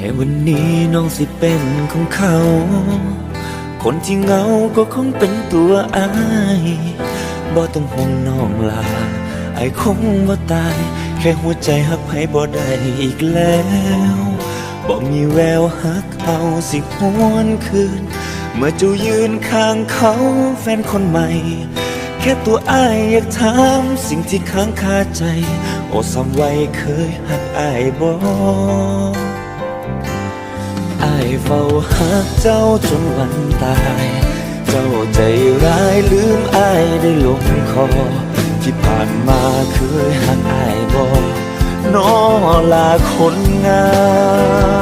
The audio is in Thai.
ในวันนี้น้องสิเป็นของเขา คนที่เหงาก็คงเป็นตัวอายบ่ต้องห่วงน้องลาไอคงบ่ตาย แค่หัวใจหักไผบ่ได้อีกแล้วบ่มีแววหักเอาสิหวนคืน เมื่อจูยืนข้างเขาแฟนคนใหม่ แค่ตัวอายอยากถามสิ่งที่ค้างคาใจ โอ้สำไว้เคยหักอายบ่อาย เฝ้าหักเจ้าจนวันตาย เจ้าใจร้ายลืมอายได้ลงคอ ที่ผ่านมาเคยหักอายบอกนอลาคนงาม